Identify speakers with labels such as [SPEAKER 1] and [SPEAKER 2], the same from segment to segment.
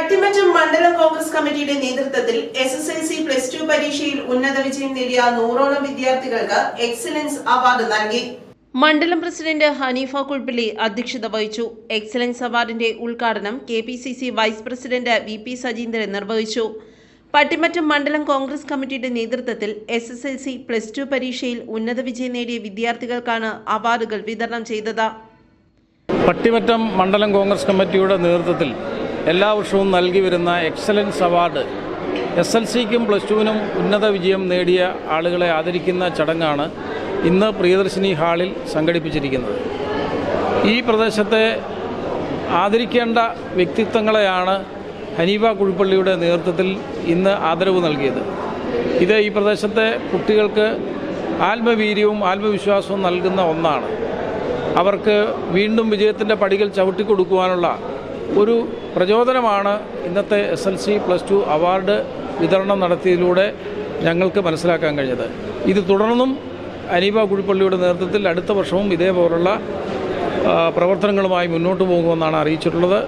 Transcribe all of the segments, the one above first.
[SPEAKER 1] പട്ടിമറ്റം മണ്ഡലം കോൺഗ്രസ് കമ്മിറ്റിയുടെ നേതൃത്വത്തിൽ S S L C plus two പരീക്ഷയിൽ ഉന്നത വിജയം നേടിയ നൂറോളം വിദ്യാർത്ഥികൾക്ക് എക്സലൻസ് അവാർഡ് നൽകി. മണ്ഡലം പ്രസിഡന്റ് ഹനീഫ കുൾപ്പിള്ളി അധ്യക്ഷത വഹിച്ചു. എക്സലൻസ് അവാർഡിന്റെ ഉദ്ഘാടനം K P C C vice president V P Sajeendran നിർവഹിച്ചു. പട്ടിമറ്റം മണ്ഡലം കോൺഗ്രസ് കമ്മിറ്റിയുടെ നേതൃത്വത്തിൽ S S L C plus two പരീക്ഷയിൽ ഉന്നത വിജയം നേടിയ വിദ്യാർത്ഥികൾക്കാണ് അവാർഡുകൾ വിതരണം ചെയ്തത്.
[SPEAKER 2] പട്ടിമറ്റം മണ്ഡലം കോൺഗ്രസ് കമ്മിറ്റിയുടെ നേതൃത്വത്തിൽ എല്ലാ വർഷവും നൽകി വരുന്ന എക്സലൻസ് അവാർഡ് എസ് എൽ സിക്കും പ്ലസ് ടുവിനും ഉന്നത വിജയം നേടിയ ആളുകളെ ആദരിക്കുന്ന ചടങ്ങാണ് ഇന്ന് പ്രിയദർശിനി ഹാളിൽ സംഘടിപ്പിച്ചിരിക്കുന്നത്. ഈ പ്രദേശത്തെ ആദരിക്കേണ്ട വ്യക്തിത്വങ്ങളെയാണ് ഹനീബ കുഴിപ്പള്ളിയുടെ നേതൃത്വത്തിൽ ഇന്ന് ആദരവ് നൽകിയത്. ഇത് ഈ പ്രദേശത്തെ കുട്ടികൾക്ക് ആത്മവീര്യവും ആത്മവിശ്വാസവും നൽകുന്ന ഒന്നാണ്. അവർക്ക് വീണ്ടും വിജയത്തിന്റെ പടികൾ ചവിട്ടിക്കൊടുക്കുവാനുള്ള ഒരു പ്രചോദനമാണ് ഇന്നത്തെ S L C plus two award വിതരണം നടത്തിയതിലൂടെ ഞങ്ങൾക്ക് മനസ്സിലാക്കാൻ കഴിഞ്ഞത്. ഇത് തുടർന്നും അനീബ കുഴിപ്പള്ളിയുടെ നേതൃത്വത്തിൽ അടുത്ത വർഷവും ഇതേപോലുള്ള പ്രവർത്തനങ്ങളുമായി മുന്നോട്ട് പോകുമെന്നാണ് അറിയിച്ചിട്ടുള്ളത്.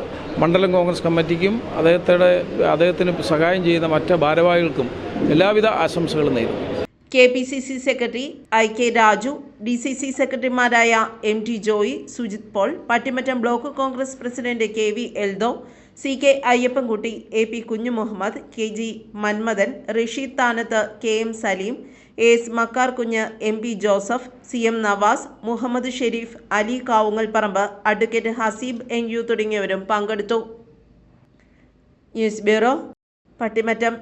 [SPEAKER 2] മണ്ഡലം കോൺഗ്രസ് കമ്മിറ്റിക്കും അദ്ദേഹത്തിന്റെ അദ്ദേഹത്തിന് സഹായം ചെയ്യുന്ന മറ്റ് ഭാരവാഹികൾക്കും എല്ലാവിധ ആശംസകളും നേരുന്നു.
[SPEAKER 1] K P C C secretary I K Raju D C C സെക്രട്ടറിമാരായ M T Joy Sujith Paul Pattimattam block Congress president K V Eldho C K Ayyappankutty A P Kunju Muhammad K G Manmathan Rasheed Thanath K M Saleem S Makkar Kunju M P Joseph C M Navas Muhammad Sharif Ali Kavungal Parambu advocate Haseeb N U തുടങ്ങിയവരും പങ്കെടുത്തു. News bureau Pattimattom